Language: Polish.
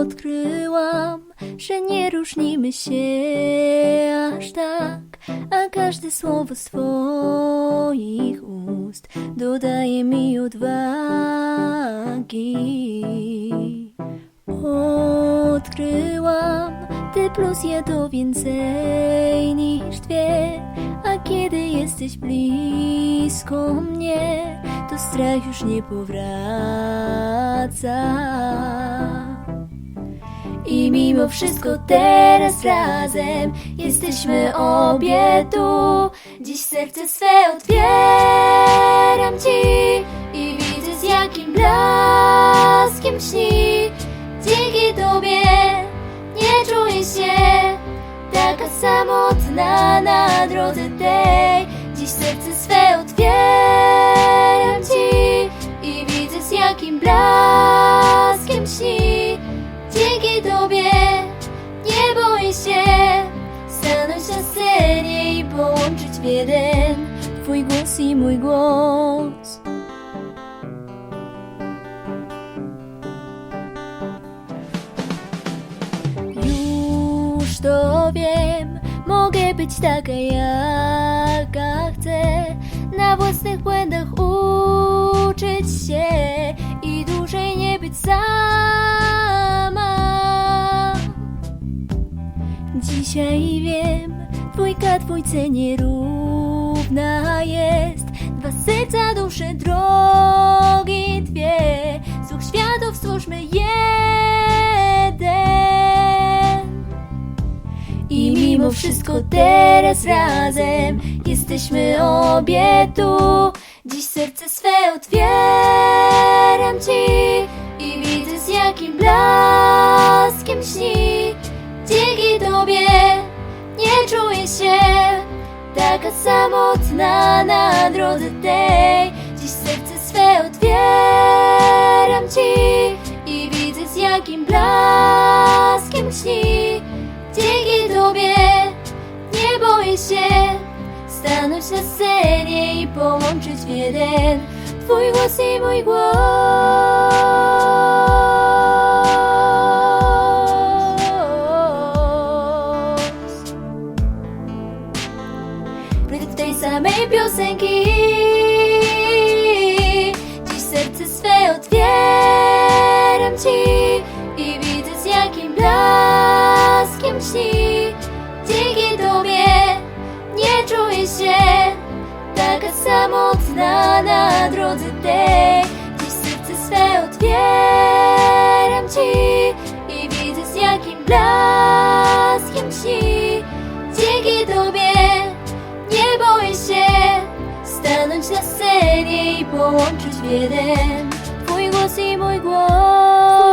Odkryłam, że nie różnimy się aż tak, a każde słowo z Twoich ust dodaje mi odwagi. Odkryłam, ty plus ja to więcej niż dwie, a kiedy jesteś blisko mnie, to strach już nie powraca. I mimo wszystko teraz razem jesteśmy obie tu. Dziś serce swe otwieram ci i widzę z jakim blaskiem śni. Dzięki tobie nie czuję się taka samotna na drodze tej. Dziś serce swe Dzięki tobie nie boję się. Stanąć na scenie i połączyć w jeden. Twój głos i mój głos. Już to wiem, mogę być taka jaka chcę, na własnych błędach uczyć się Dzisiaj wiem, dwójka dwójce nierówna jest. Dwa serca, dusze, drogi dwie. Z dwóch światów stwórzmy jeden. I mimo wszystko teraz razem jesteśmy obie tu. Dziś serce swe otwieram ci i widzę z jakim blaskiem śni. Samotna na drodze tej. Dziś serce swe otwieram ci i widzę z jakim blaskiem śni. Dzięki tobie nie boję się stanąć na scenie i połączyć w jeden twój głos i mój głos. Piosenki. Dziś serce swe otwieram ci I widzę z jakim blaskiem śni. Dzięki tobie nie czuję się Taka samotna na drodze tej. Dziś serce swe otwieram ci I widzę z jakim blaskiem stanąć na i połączyć w głos i mój głos.